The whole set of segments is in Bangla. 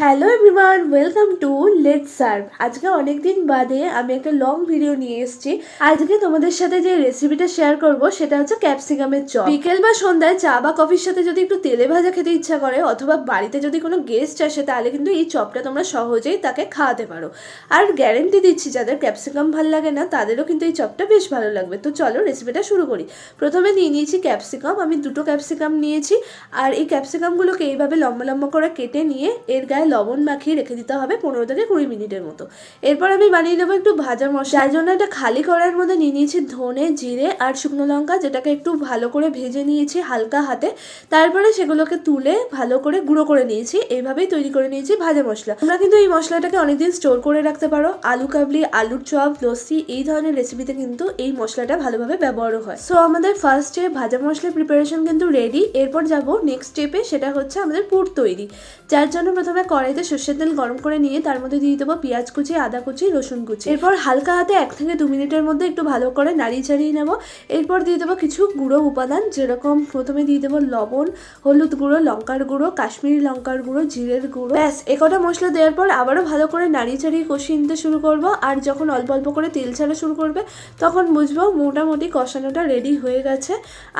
Hello everyone welcome to let serve আজকে অনেক দিন বাদে আমি একটা লং ভিডিও নিয়ে এসেছি। আজকে তোমাদের সাথে যে রেসিপিটা শেয়ার করব, সেটা হচ্ছে ক্যাপসিকামের চপ। বিকেল বা সন্ধ্যায় চা বা কফির সাথে যদি একটু তেলে ভাজা খেতে ইচ্ছা করে, অথবা বাড়িতে যদি কোনো গেস্ট আসে, তাহলে কিন্তু এই চপটা তোমরা সহজেই তাকে খাওয়াতে পারো। আর গ্যারেন্টি দিচ্ছি, যাদের ক্যাপসিকাম ভালো লাগে না, তাদেরও কিন্তু এই চপটা বেশ ভালো লাগবে। তো চলো রেসিপিটা শুরু করি। প্রথমে নিয়ে নিয়েছি ক্যাপসিকাম আমি দুটো ক্যাপসিকাম নিয়েছি। আর এই ক্যাপসিকামগুলোকে এইভাবে লম্বা লম্বা করে কেটে নিয়ে, এর গায়ে লবণ মাখিয়ে রেখে দিতে হবে পনেরো থেকে কুড়ি মিনিটের মতো। এরপর আমি বানিয়ে নেব একটু ভাজা মশলা। যার জন্য একটা খালি কড়াইয়ের মধ্যে নিয়ে নিয়েছি ধনে, জিরে আর শুকনো লঙ্কা, যেটাকে একটু ভালো করে ভেজে নিয়েছি হালকা হাতে। তারপরে সেগুলোকে তুলে ভালো করে গুঁড়ো করে নিয়েছি। এইভাবেই তৈরি করে নিয়েছি ভাজা মশলা। তোমরা কিন্তু এই মশলাটাকে অনেকদিন স্টোর করে রাখতে পারো। আলু কাবলি, আলুর চপ, লস্যি, এই ধরনের রেসিপিতে কিন্তু এই মশলাটা ভালোভাবে ব্যবহারও হয়। সো আমাদের ফার্স্ট ভাজা মশলার প্রিপারেশন কিন্তু রেডি এরপর যাব নেক্সট স্টেপে সেটা হচ্ছে আমাদের পুর তৈরি। যার জন্য প্রথমে কড়াইতে সর্ষের তেল গরম করে নিয়ে তার মধ্যে দিয়ে দেবো পেঁয়াজ কুচি, আদা কুচি, রসুন কুচি। এরপর হালকা হাতে এক থেকে দু মিনিটের মধ্যে একটু ভালো করে নাড়িয়ে চাড়িয়ে নেব। এরপর দিয়ে দেবো কিছু গুঁড়ো উপাদান, যেরকম প্রথমে দিয়ে দেবো লবণ, হলুদ গুঁড়ো, লঙ্কার গুঁড়ো, কাশ্মীরি লঙ্কার গুঁড়ো, জিরের গুঁড়ো। ব্যাস একটা মশলা দেওয়ার পর আবারও ভালো করে নাড়িয়ে চাড়িয়ে কষিয়ে নিতে শুরু করব। আর যখন অল্প অল্প করে তেল ছাড়া শুরু করবে, তখন বুঝব মোটামুটি কষানোটা রেডি হয়ে গেছে।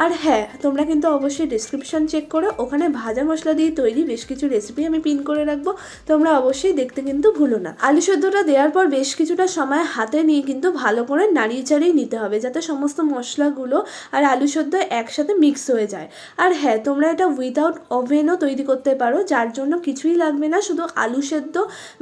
আর হ্যাঁ তোমরা কিন্তু অবশ্যই ডিসক্রিপশন চেক করো। ওখানে ভাজা মশলা দিয়ে তৈরি বেশ কিছু রেসিপি আমি পিন করে রাখব। তোমরা অবশ্যই দেখতে কিন্তু ভুলো না। আলু সেদ্ধটা দেওয়ার পর বেশ কিছুটা সময় হাতে নিয়ে কিন্তু ভালো করে নাড়িয়ে চাড়িয়ে নিতে হবে, যাতে সমস্ত মশলাগুলো আর আলু সেদ্ধ একসাথে মিক্স হয়ে যায়। আর হ্যাঁ তোমরা এটা উইদাউট ওভেনও তৈরি করতে পারো, যার জন্য কিছুই লাগবে না, শুধু আলু সেদ্ধ,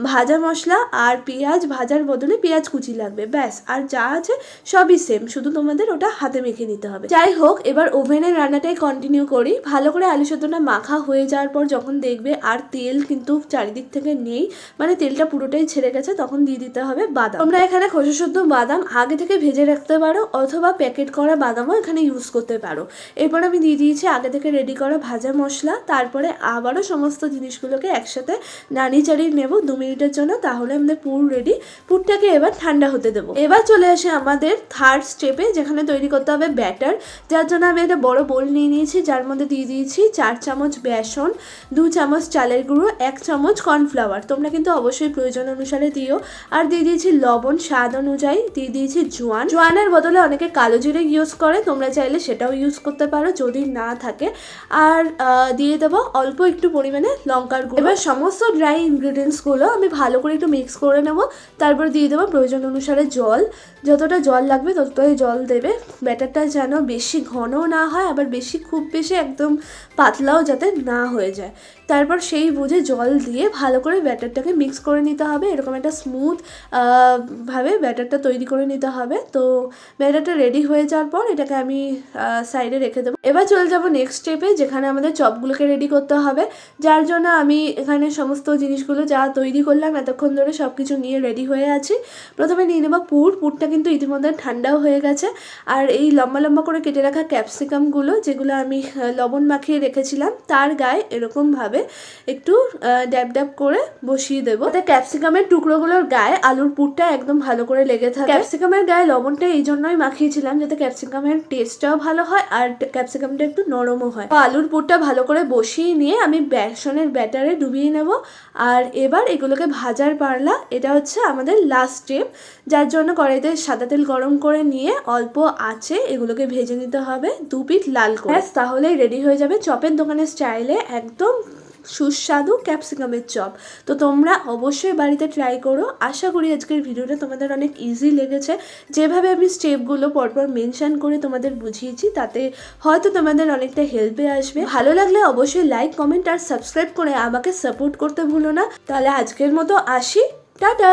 ভাজা মশলা আর পেঁয়াজ ভাজার বদলে পেঁয়াজ কুচি লাগবে, ব্যাস। আর যা আছে সবই সেম শুধু তোমাদের ওটা হাতে মেখে নিতে হবে। যাই হোক, এবার ওভেনের রান্নাটাই কন্টিনিউ করি। ভালো করে আলু সেদ্ধটা মাখা হয়ে যাওয়ার পর যখন দেখবে আর তেল কিন্তু চারিদিক থেকে নেই। মানে তেলটা পুরোটাই ছেড়ে গেছে, তখন দিয়ে দিতে হবে বাদাম। তোমরা এখানে খোসা শুদ্ধ বাদাম আগে থেকে ভেজে রাখতে পারো অথবা প্যাকেট করা বাদামও এখানে ইউজ করতে পারো। এরপর আমি দিয়ে দিয়েছি আগে থেকে রেডি করা ভাজা মশলা, তারপরে আবারও সমস্ত জিনিসগুলোকে একসাথে নাড়িয়ে চাড়িয়ে নেব দু মিনিটের জন্য, তাহলে আমাদের পুর রেডি পুরটাকে এবার ঠান্ডা হতে দেবো। এবার চলে আসে আমাদের থার্ড স্টেপে যেখানে তৈরি করতে হবে ব্যাটার যার জন্য আমি একটা বড় বোল নিয়ে নিয়েছি, যার মধ্যে দিয়ে দিয়েছি চার চামচ বেসন, দু চামচ চালের গুঁড়ো, এক চামচ কর্নফ্লাওয়ার। তোমরা কিন্তু অবশ্যই প্রয়োজন অনুসারে দিও। আর দিয়ে দিয়েছি লবণ, স্বাদ অনুযায়ী দিয়ে দিয়েছি জোয়ান। জোয়ানের বদলে অনেকে কালো জিরে ইউজ করে, তোমরা চাইলে সেটাও ইউজ করতে পারো যদি না থাকে। আর দিয়ে দেবো অল্প একটু পরিমাণে লঙ্কার গুঁড়ো। এবার সমস্ত ড্রাই ইনগ্রিডিয়েন্টসগুলো আমি ভালো করে একটু মিক্স করে নেব। তারপর দিয়ে দেবো প্রয়োজন অনুসারে জল। যতটা জল লাগবে ততটাই জল দেবে। ব্যাটারটা যেন বেশি ঘনও না হয়, আবার বেশি খুব বেশি একদম পাতলাও যাতে না হয়ে যায়। তারপর সেই বুঝে জল দিয়ে ভালো করে ব্যাটারটাকে মিক্স করে নিতে হবে। এরকম একটা স্মুথ ভাবে ব্যাটারটা তৈরি করে নিতে হবে। তো ব্যাটারটা রেডি হয়ে যাওয়ার পর এটাকে আমি সাইডে রেখে দেবো। এবার চলে যাব নেক্সট স্টেপে যেখানে আমাদের চপগুলোকে রেডি করতে হবে। যার জন্য আমি এখানে সমস্ত জিনিসগুলো যা তৈরি করলাম, এতক্ষণ ধরে সব কিছু নিয়ে রেডি হয়ে আছি। প্রথমে নিয়ে নেব পুর। পুরটা কিন্তু ইতিমধ্যে ঠান্ডাও হয়ে গেছে। আর এই লম্বা লম্বা করে কেটে রাখা ক্যাপসিকামগুলো যেগুলো আমি লবণ মাখিয়ে রেখেছিলাম, তার গায়ে এরকমভাবে একটু ড্যাব ড্যাব করে বসিয়ে দেবো। যাতে ক্যাপসিকামের টুকরোগুলোর গায়ে আলুর পুরটা একদম ভালো করে লেগে থাকে। ক্যাপসিকামের গায়ে লবণটা এই জন্যই মাখিয়েছিলাম যাতে ক্যাপসিকামের টেস্টটাও ভালো হয় আর ক্যাপসিকামটা একটু নরমও হয়। তো আলুর পুরটা ভালো করে বসিয়ে নিয়ে আমি বেসনের ব্যাটারে ডুবিয়ে নেব। আর এবার এগুলোকে ভাজার পারলা, এটা হচ্ছে আমাদের লাস্ট স্টেপ যার জন্য কড়াইতে সাদা তেল গরম করে নিয়ে অল্প আছে এগুলোকে ভেজে নিতে হবে। দু পিঠ লাল করে। তাহলেই রেডি হয়ে যাবে চপের দোকানের স্টাইলে একদম সুস্বাদু ক্যাপসিকামের চপ। তো তোমরা অবশ্যই বাড়িতে ট্রাই করো। আশা করি আজকের ভিডিওটা তোমাদের অনেক ইজি লেগেছে। যেভাবে আমি স্টেপগুলো পরপর মেনশান করে তোমাদের বুঝিয়েছি, তাতে হয়তো তোমাদের অনেকটা হেল্পে আসবে। ভালো লাগলে অবশ্যই লাইক কমেন্ট আর সাবস্ক্রাইব করে আমাকে সাপোর্ট করতে ভুলো না। তাহলে আজকের মতো আসি। টাটা!